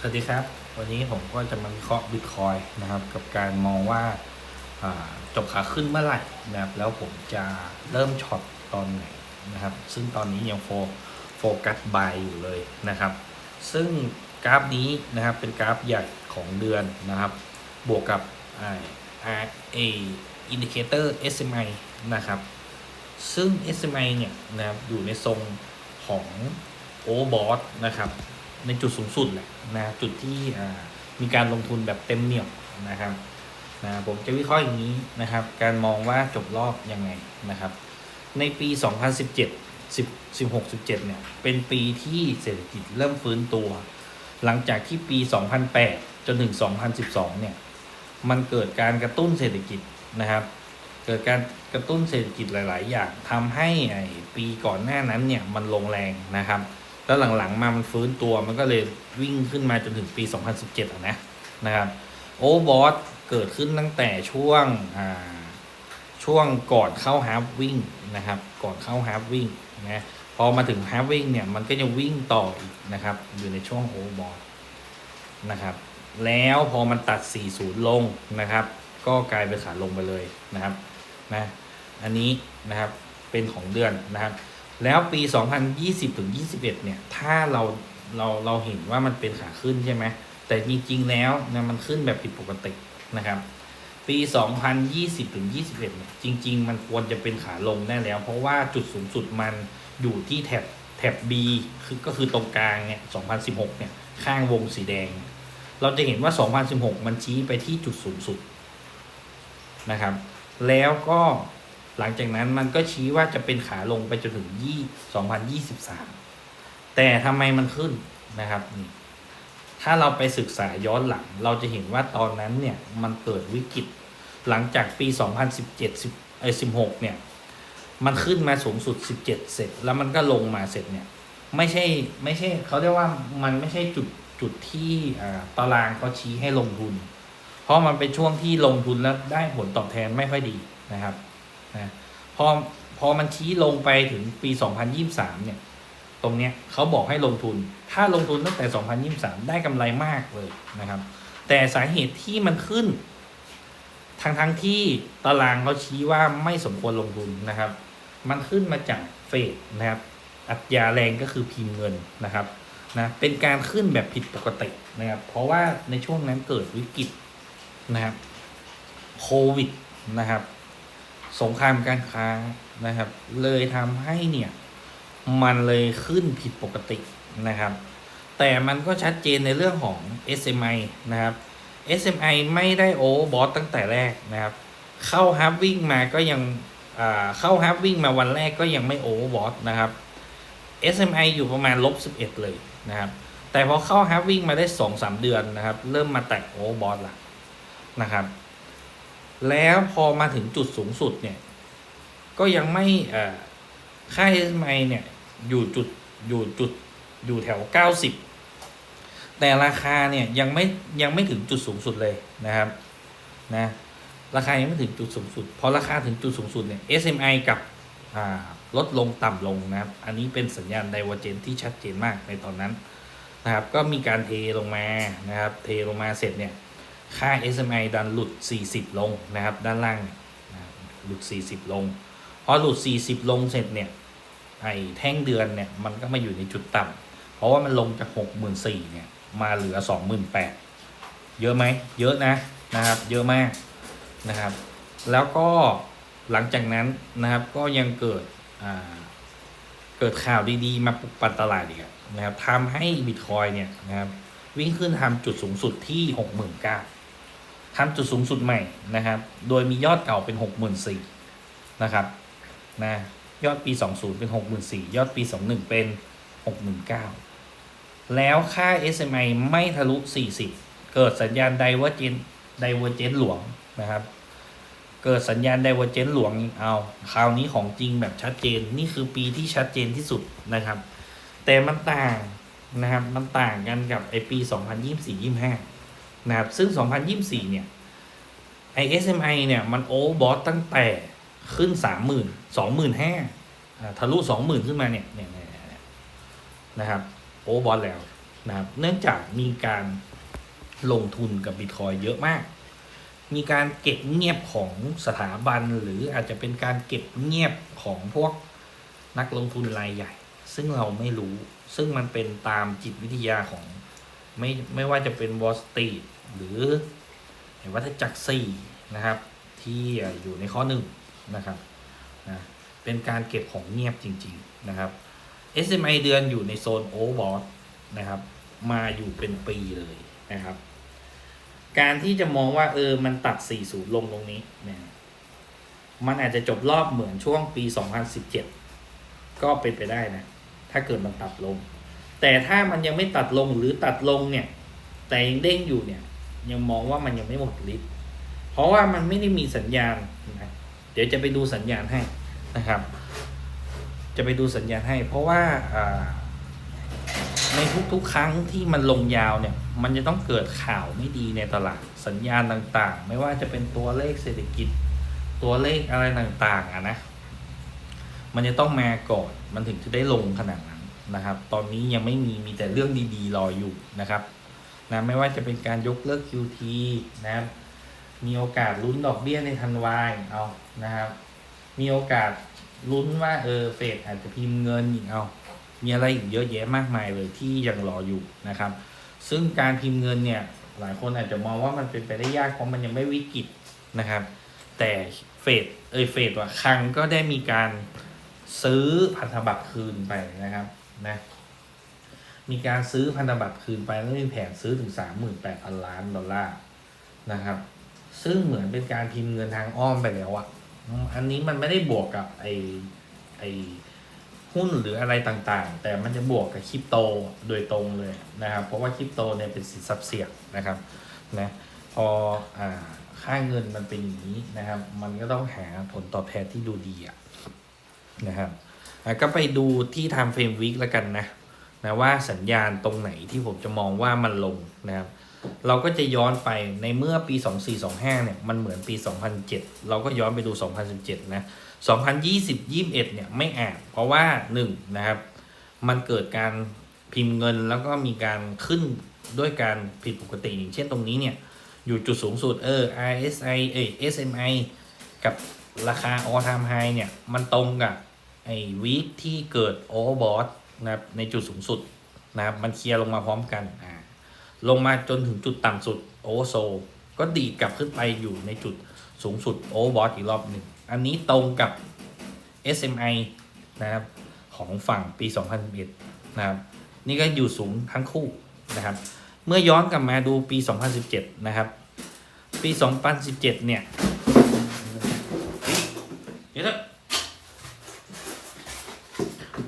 สวัสดีครับ วันนี้ผมก็จะมาวิเคราะห์บิตคอยนะครับ กับการมองว่าจบขาขึ้นเมื่อไหร่นะครับ แล้วผมจะเริ่มช็อตตอนไหนนะครับ ซึ่งตอนนี้ยังโฟโฟกัสบายอยู่เลยนะครับ ซึ่งกราฟนี้นะครับเป็นกราฟใหญ่ของเดือนนะครับ บวกกับ RA indicator SMI นะครับ ซึ่ง SMI เนี่ยนะครับอยู่ในทรงของ overbought นะครับ ในจุดสูงสุดแหละนะจุดที่มีการลงทุนแบบเต็มเหนี่ยวนะครับนะผมจะวิเคราะห์อย่างนี้นะครับ การมองว่าจบรอบยังไงนะครับ ในปี 2017 10 16 17เนี่ยเป็นปีที่เศรษฐกิจเริ่มฟื้นตัว หลังจากที่ปี 2008 จนถึง 2012 เนี่ยมันเกิดการกระตุ้นเศรษฐกิจนะครับ เกิดการกระตุ้นเศรษฐกิจหลาย ๆ อย่างทำให้ไอ้ปีก่อนหน้านั้นเนี่ยมันลงแรงนะครับ แล้วหลังๆมามันฟื้นตัวมันก็เลยวิ่งขึ้นมาจนถึงปี 2017อะนะนะครับโอบอสเกิดขึ้นตั้งแต่ช่วงช่วงก่อนเข้าฮาร์ฟวิ่งนะครับ ก่อนเข้าฮาร์ฟวิ่งนะพอมาถึงฮาร์ฟวิ่งเนี่ยมันก็จะวิ่งต่ออีกนะครับ อยู่ในช่วงโอบอสนะครับ แล้วพอมันตัด 40 ลงนะครับ ก็กลายเป็นขาลงไปเลยนะครับนะอันนี้นะครับเป็นของเดือนนะครับ แล้วปี 2020ถึง21 เนี่ย ถ้าเราเราเราเห็นว่ามันเป็นขาขึ้นใช่ไหม แต่จริง ๆ แล้วนะมันขึ้นแบบผิดปกตินะครับ ปี 2020ถึง21 เนี่ย จริง ๆ มันควรจะเป็นขาลงได้แล้ว เพราะว่าจุดสูงสุดมันอยู่ที่แถบแถบ B คือก็คือตรงกลางเนี่ย 2016 เนี่ย ข้างวงสีแดง เราจะเห็นว่า 2016 มันชี้ไปที่จุดสูงสุดนะครับ แล้วก็ หลังจากนั้นมันก็ชี้ว่าจะเป็นขาลงไปจนถึงยี่2023 แต่ทำไมมันขึ้นนะครับ ถ้าเราไปศึกษาย้อนหลัง เราจะเห็นว่าตอนนั้นเนี่ยมันเกิดวิกฤตหลังจากปี 2017 10เอ้16 เนี่ย มันขึ้นมาสูงสุด 17 เสร็จ แล้วมันก็ลงมาเสร็จเนี่ย ไม่ใช่ไม่ใช่เขาเรียกว่ามันไม่ใช่จุดจุดที่ตารางเขาชี้ให้ลงทุน เพราะมันเป็นช่วงที่ลงทุนแล้วได้ผลตอบแทนไม่ค่อยดีนะครับ นะพอพอมันชี้ลงไปถึงปี 2023 เนี่ย ตรงเนี้ยเขาบอกให้ลงทุน ถ้าลงทุนตั้งแต่ 2023 ได้กำไรมากเลยนะครับ แต่สาเหตุที่มันขึ้นทั้งทั้งที่ตารางเขาชี้ว่าไม่สมควรลงทุนนะครับ มันขึ้นมาจากเฟดนะครับ อัตราแรงก็คือพิมพ์เงินนะครับนะเป็นการขึ้นแบบผิดปกตินะครับ เพราะว่าในช่วงนั้นเกิดวิกฤตนะครับโควิดนะครับ สงครามการค้านะครับ เลยทำให้เนี่ยมันเลยขึ้นผิดปกตินะครับ แต่มันก็ชัดเจนในเรื่องของ SMI นะครับ SMI ไม่ได้โอเวอร์บอทตั้งแต่แรกนะครับ เข้าฮาร์ฟวิ่งมาก็ยังเข้าฮาร์ฟวิ่งมาวันแรกก็ยังไม่โอเวอร์บอทนะครับ SMI อยู่ประมาณลบ11 เลยนะครับ แต่พอเข้าฮาร์ฟวิ่งมาได้ 2-3 เดือนนะครับ เริ่มมาแตะโอเวอร์บอทละนะครับ แล้วพอมาถึงจุดสูงสุดเนี่ยก็ยังไม่เออค่า SMI เนี่ยอยู่จุดอยู่จุดอยู่แถว 90 แต่ราคาเนี่ยยังไม่ยังไม่ถึงจุดสูงสุดเลยนะครับนะราคายังไม่ถึงจุดสูงสุด พอราคาถึงจุดสูงสุดเนี่ย SMI กับอ่าลดลงต่ำลงนะครับ อันนี้เป็นสัญญาณไดเวอร์เจนที่ชัดเจนมากในตอนนั้นนะครับ ก็มีการเทลงมานะครับ เทลงมาเสร็จเนี่ย ค่า SMI ดันหลุด 40 ลงนะครับ ด้านล่างนะหลุด 40 ลง พอหลุด 40 ลงเสร็จเนี่ยไอ้แท่งเดือนเนี่ยมันก็มาอยู่ในจุดต่ำเพราะว่ามันลงจาก 64,000เนี่ยมาเหลือ 28,000 เยอะไหม เยอะนะนะครับ เยอะมากนะครับ แล้วก็หลังจากนั้นนะครับก็ยังเกิดอ่าเกิดข่าวดีๆ มาปลุกปั่นตลาดอีกนะครับทำให้บิตคอยเนี่ยนะครับวิ่งขึ้นทำจุดสูงสุดที่ 69,000 ทำจุดสูงสุดใหม่นะครับ โดยมียอดเก่าเป็น 64,000นะครับนะยอดปี 20 เป็น 64,000ยอดปี 21 เป็น 69,000 แล้วค่า SMI ไม่ทะลุ 40 เกิดสัญญาณไดเวอร์เจนไดเวอร์เจนหลวงนะครับ เกิดสัญญาณไดเวอร์เจนหลวงเอาคราวนี้ของจริงแบบชัดเจนนี่คือปีที่ชัดเจนที่สุดนะครับ แต่มันต่างนะครับ มันต่างกันกับไอปี 2024-25 นะครับซึ่ง 2024 เนี่ยไอ SMI เนี่ย มันโอเวอร์บอทตั้งแต่ขึ้น 30,000 25,000อ่าทะลุ 20,000 ขึ้นมาเนี่ยเนี่ยเนี่ยเนี่ยนะครับโอเวอร์บอทแล้วนะครับเนื่องจากมีการลงทุนกับบิตคอยเยอะมาก มีการเก็บเงียบของสถาบัน หรืออาจจะเป็นการเก็บเงียบของพวกนักลงทุนรายใหญ่ ซึ่งเราไม่รู้ ซึ่งมันเป็นตามจิตวิทยาของไม่ไม่ว่าจะเป็นวอลสตรีท หรือวัฏจักรสี่นะครับ ที่อยู่ในข้อหนึ่งนะครับนะเป็นการเก็บของเงียบจริง ๆ นะครับ SMI เดือนอยู่ในโซนโอเวอร์บอทนะครับ มาอยู่เป็นปีเลยนะครับ การที่จะมองว่าเออมันตัด 40 ลงตรงนี้เนี่ยมันอาจจะจบรอบเหมือนช่วงปี 2017 ก็เป็นไปได้นะ ถ้าเกิดมันตัดลง แต่ถ้ามันยังไม่ตัดลงหรือตัดลงเนี่ย แต่ยังเด้งอยู่เนี่ย ยังมองว่ามันยังไม่หมดฤทธิ์เพราะว่ามันไม่ได้มีสัญญาณนะเดี๋ยวจะไปดูสัญญาณให้นะครับ จะไปดูสัญญาณให้ เพราะว่าในทุกๆ ครั้งที่มันลงยาวเนี่ย มันจะต้องเกิดข่าวไม่ดีในตลาดสัญญาณต่างๆ ไม่ว่าจะเป็นตัวเลขเศรษฐกิจ ตัวเลขอะไรต่างๆอะนะมันจะต้องมาก่อนมันถึงจะได้ลงขนาดนั้นนะครับ ตอนนี้ยังไม่มีมีแต่เรื่องดีๆรออยู่นะครับ นะไม่ว่าจะเป็นการยกเลิก QT นะครับมีโอกาสลุ้นดอกเบี้ยในธันวาอีกเอานะครับ มีโอกาสลุ้นว่าเออเฟดอาจจะพิมพ์เงินอีกเอามีอะไรอีกเยอะแยะมากมายเลยที่ยังรออยู่นะครับ ซึ่งการพิมพ์เงินเนี่ยหลายคนอาจจะมองว่ามันเป็นไปได้ยากเพราะมันยังไม่วิกฤตนะครับ แต่เฟดเอยเฟดว่าครั้งก็ได้มีการซื้อพันธบัตรคืนไปนะครับนะ มีการซื้อพันธบัตรคืนไปแล้วมีแผนซื้อถึงสามหมื่นแปดพันล้านดอลลาร์นะครับ ซึ่งเหมือนเป็นการพิมพ์เงินทางอ้อมไปแล้วอะอันนี้มันไม่ได้บวกกับไอไอหุ้นหรืออะไรต่างๆ แต่มันจะบวกกับคริปโตโดยตรงเลยนะครับ เพราะว่าคริปโตเนี่ยเป็นสินทรัพย์เสี่ยงนะครับนะพออ่าค่าเงินมันเป็นอย่างนี้นะครับ มันก็ต้องหาผลตอบแทนที่ดูดีอะนะครับก็ไปดูที่ทำเฟรมวิกแล้วกันนะ นะว่าสัญญาณตรงไหนที่ผมจะมองว่ามันลงนะครับเราก็จะย้อนไปในเมื่อปี 2425 เนี่ยมันเหมือนปี 2007 เราก็ย้อนไปดู 2017 นะ 2020 21 เนี่ยไม่อาจเพราะว่า 1 นะครับ มันเกิดการพิมพ์เงินแล้วก็มีการขึ้นด้วยการผิดปกติอย่างเช่นตรงนี้เนี่ย อยู่จุดสูงสุดเออ RSI เอ SMI กับราคา all time high เนี่ย มันตรงกับไอ้วีคที่เกิด overbought นะครับในจุดสูงสุดนะครับมันเคลียร์ลงมาพร้อมกันอ่าลงมาจนถึงจุดต่ำสุด oversold ก็ดีดกลับขึ้นไปอยู่ในจุดสูงสุด overbought อีกรอบหนึ่งอันนี้ตรงกับ SMI นะครับของฝั่งปี 2011นะครับนี่ก็อยู่สูงทั้งคู่นะครับเมื่อย้อนกลับมาดูปี 2017 นะครับ ปี 2017 เนี่ย เดี๋ยวเถอะ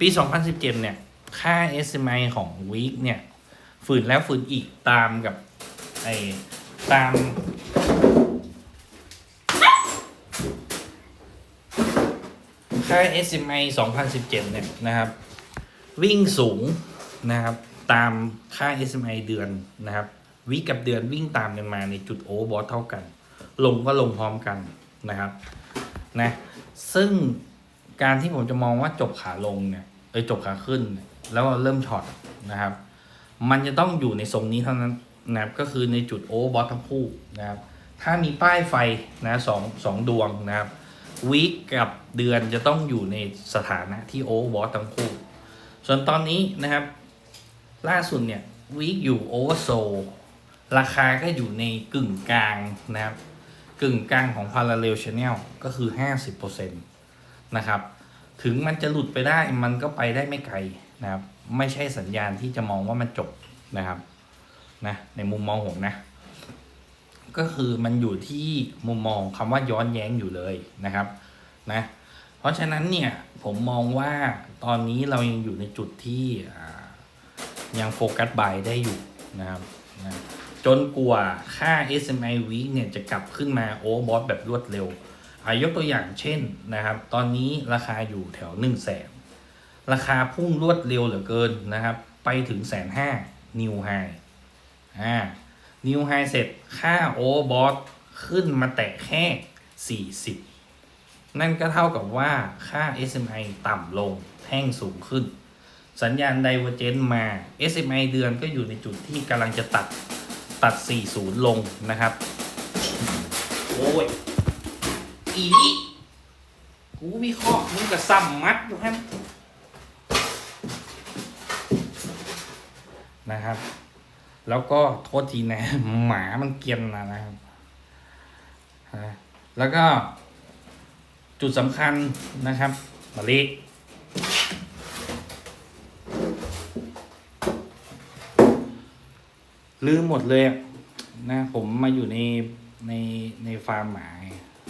ปี 2017 เนี่ย ค่า SMI ของวีคเนี่ยฝืนแล้วฝืนอีกตามกับไอตาม ค่า SMI 2017 เนี่ยนะครับ วิ่งสูงนะครับ ตามค่า SMI เดือนนะครับ วิกับเดือนวิ่งตามกันมาในจุดโอเวอร์บอทเท่ากัน ลงก็ลงพร้อมกันนะครับนะซึ่ง การที่ผมจะมองว่าจบขาลงเนี่ยเอยจบขาขึ้น แล้วเริ่มช็อตนะครับ มันจะต้องอยู่ในทรงนี้เท่านั้นนะครับก็คือในจุดโอเวอร์บอททั้งคู่นะครับ ถ้ามีป้ายไฟนะสองสองดวงนะครับวีคกับเดือนจะต้องอยู่ในสถานะที่โอเวอร์บอททั้งคู่ ส่วนตอนนี้นะครับ ล่าสุดเนี่ยวีคอยู่โอเวอร์โซราคาก็อยู่ในกึ่งกลางนะครับ กึ่งกลางของ Parallel Channel ก็คือ 50% นะครับ ถึงมันจะหลุดไปได้มันก็ไปได้ไม่ไกลนะครับ ไม่ใช่สัญญาณที่จะมองว่ามันจบนะครับนะในมุมมองผมนะ ก็คือมันอยู่ที่มุมมองคำว่าย้อนแย้งอยู่เลยนะครับนะเพราะฉะนั้นเนี่ยผมมองว่าตอนนี้เรายังอยู่ในจุดที่ยังโฟกัสบายได้อยู่นะครับนะจนกว่าค่า SMI week เนี่ยจะกลับขึ้นมาโอเวอร์บอทแบบรวดเร็วายกตัวอย่างเช่นนะครับ ตอนนี้ราคาอยู่แถว1 0 0 0 0แสนราคาพุ่งรวดเร็วเหลือเกินนะครับ ไปถึงแสนห้านิวไฮอ่านิวไฮเสร็จค่าโอเวอร์บอทขึ้นมาแตะแค่ 40 นั่นก็เท่ากับว่าค่า SMI ต่ำลงแท่งสูงขึ้น สัญญาณไดเวอร์เจนมา SMI เดือนก็อยู่ในจุดที่กำลังจะตัดตัด 40 ลงนะครับ โอ้ย อีนี่กูวิเคราะห์มึงกับซ้ำมัดดูครับนะครับ แล้วก็โทษทีนะหมามันเกียนนะนะครับแล้วก็จุดสำคัญนะครับมาลีลืมหมดเลยนะผมมาอยู่ในในในฟาร์มหมา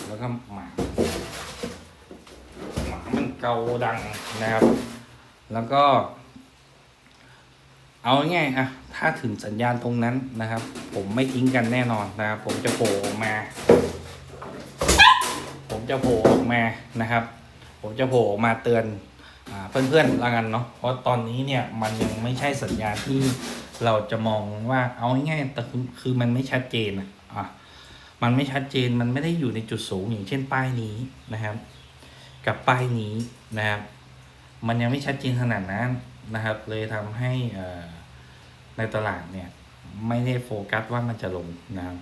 แล้วก็หมาหมามันเกาดังนะครับ แล้วก็ เอาง่ายๆอะถ้าถึงสัญญาณตรงนั้นนะครับ ผมไม่ทิ้งกันแน่นอนนะครับ ผมจะโผล่ออกมา ผมจะโผล่ออกมานะครับ ผมจะโผล่ออกมาเตือนอเพื่อนๆละกันเนาะเพราะตอนนี้เนี่ยมันยังไม่ใช่สัญญาณที่เราจะมองว่าเอาง่ายๆแต่คือมันไม่ชัดเจนอะอะ มันไม่ชัดเจนมันไม่ได้อยู่ในจุดสูงอย่างเช่นป้ายนี้นะครับ กับป้ายนี้นะครับ มันยังไม่ชัดเจนขนาดนั้นนะครับ เลยทำให้ในตลาดเนี่ยไม่ได้โฟกัสว่ามันจะลงนะครับ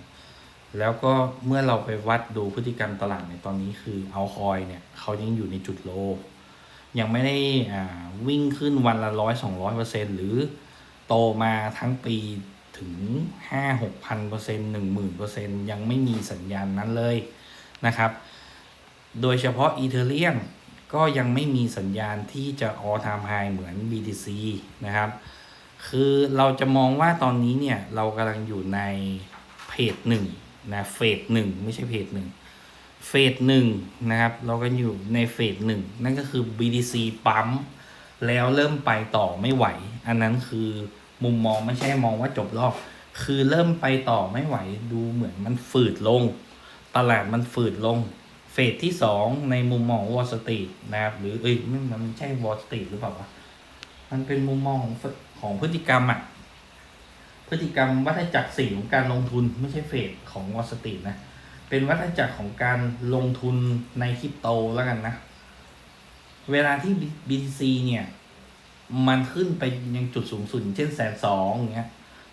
แล้วก็เมื่อเราไปวัดดูพฤติกรรมตลาดในตอนนี้คือเอาคอยเนี่ยเขายังอยู่ในจุดโล ยังไม่ได้อ่าวิ่งขึ้นวันละร้อยสองร้อยเปอร์เซ็นหรือโตมาทั้งปี ถึงห้าหกพันเปอร์เซ็นหนึ่งหมื่นเปอร์เซ็นยังไม่มีสัญญาณนั้นเลยนะครับ โดยเฉพาะอีเทเรียมก็ยังไม่มีสัญญาณที่จะ all time high เหมือน BTC นะครับ คือเราจะมองว่าตอนนี้เนี่ยเรากำลังอยู่ในเพจหนึ่งนะเฟสหนึ่งไม่ใช่เพจหนึ่งเฟสหนึ่งนะครับ เราก็อยู่ในเฟสหนึ่งนั่นก็คือ BTC ปั๊มแล้วเริ่มไปต่อไม่ไหว อันนั้นคือ มุมมองไม่ใช่มองว่าจบรอบ คือเริ่มไปต่อไม่ไหวดูเหมือนมันฝืดลง ตลาดมันฝืดลง เฟสที่สองในมุมมองวอลสตรีทนะครับ หรือเอ้ยมันมันไม่ใช่วอลสตรีทหรือเปล่าวะมันเป็นมุมมองของของพฤติกรรมอะพฤติกรรมวัฏจักรสี่ของการลงทุนไม่ใช่เฟสของวอลสตรีทนะ เป็นวัฏจักรของการลงทุนในคริปโตแล้วกันนะ เวลาที่ BTC เนี่ย มันขึ้นไปยังจุดสูงสุดเช่นแสนสองอย่างเงี้ย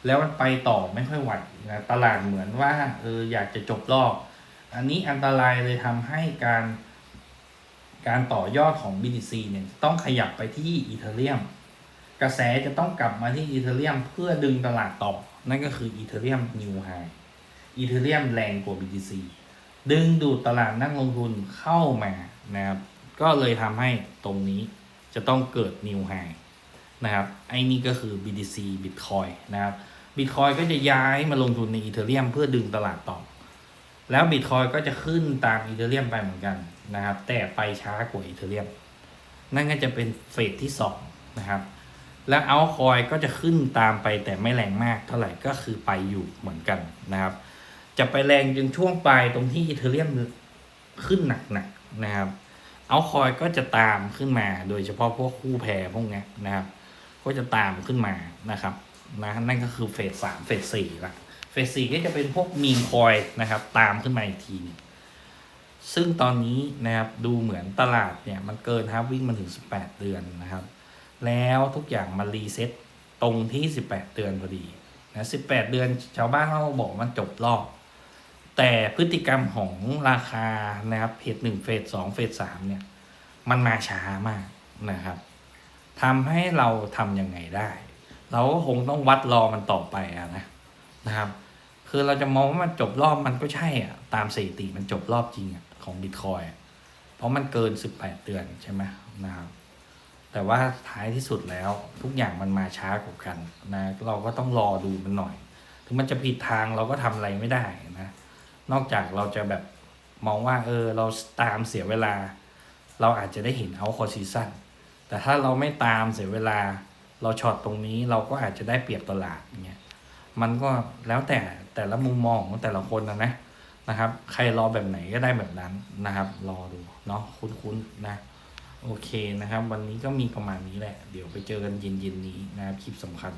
แล้วมันไปต่อไม่ค่อยไหวนะตลาดเหมือนว่าเอออยากจะจบรอบ อันนี้อันตรายเลยทำให้การ การต่อยอดของ BTC เนี่ยต้องขยับไปที่อีเทเรียมกระแสจะต้องกลับมาที่อีเทเรียมเพื่อดึงตลาดต่อ นั่นก็คืออีเทเรียมนิวไฮอีเทเรียมแรงกว่า BTC ดึงดูดตลาดนักลงทุนเข้ามานะครับ ก็เลยทำให้ตรงนี้จะต้องเกิดนิวไฮ นะครับไอ้นี่ก็คือ BTC Bitcoin นะครับ Bitcoin ก็จะย้ายมาลงทุนในอีเทเรียมเพื่อดึงตลาดต่อ แล้วบิตคอยก็จะขึ้นตามอีเทเรียมไปเหมือนกันนะครับ แต่ไปช้ากว่าอีเทเรียม นั่นก็จะเป็นเฟสที่สองนะครับ แล้วเอาคอยก็จะขึ้นตามไปแต่ไม่แรงมากเท่าไหร่ก็คือไปอยู่เหมือนกันนะครับ จะไปแรงจนช่วงปลายตรงที่อีเทเรียมขึ้นหนักๆนะครับเอาคอยก็จะตามขึ้นมาโดยเฉพาะพวกคู่แพรพวกนี้นะครับ ก็จะตามขึ้นมานะครับนะนั่นก็คือเฟสสามเฟสสี่ละเฟสสี่ก็จะเป็นพวกมีมคอยนะครับ ตามขึ้นมาอีกทีนึงซึ่งตอนนี้นะครับดูเหมือนตลาดเนี่ยมันเกินฮาร์วิ่งมาถึง 18 เดือนนะครับ แล้วทุกอย่างมารีเซ็ตตรงที่ 18 เดือนพอดีนะ18 เดือนชาวบ้านเขาบอกมันจบรอบ แต่พฤติกรรมของราคานะครับเฟสหนึ่งเฟสสองเฟสสามเนี่ย มันมาช้ามากนะครับ ทำให้เราทำยังไงได้ เราก็คงต้องวัดรอมันต่อไปอะนะนะครับ คือเราจะมองว่ามันจบรอบมันก็ใช่อะตามสถิติมันจบรอบจริงอะของบิตคอยเพราะมันเกิน 18 เดือนใช่ไหมนะครับ แต่ว่าท้ายที่สุดแล้วทุกอย่างมันมาช้ากว่ากันนะเราก็ต้องรอดูมันหน่อย ถึงมันจะผิดทางเราก็ทำอะไรไม่ได้นะนอกจากเราจะแบบมองว่าเออเราตามเสียเวลา เราอาจจะได้เห็นเอาคอซีซั่น แต่ถ้าเราไม่ตามเสียเวลาเราช็อตตรงนี้เราก็อาจจะได้เปรียบตลาดเงี้ยมันก็แล้วแต่แต่ละมุมมองของแต่ละคนนะนะนะครับ ใครรอแบบไหนก็ได้แบบนั้นนะครับ รอดูเนาะคุ้นๆนะโอเคนะครับ วันนี้ก็มีประมาณนี้แหละ เดี๋ยวไปเจอกันเย็นๆนี้นะครับคลิปสำคัญ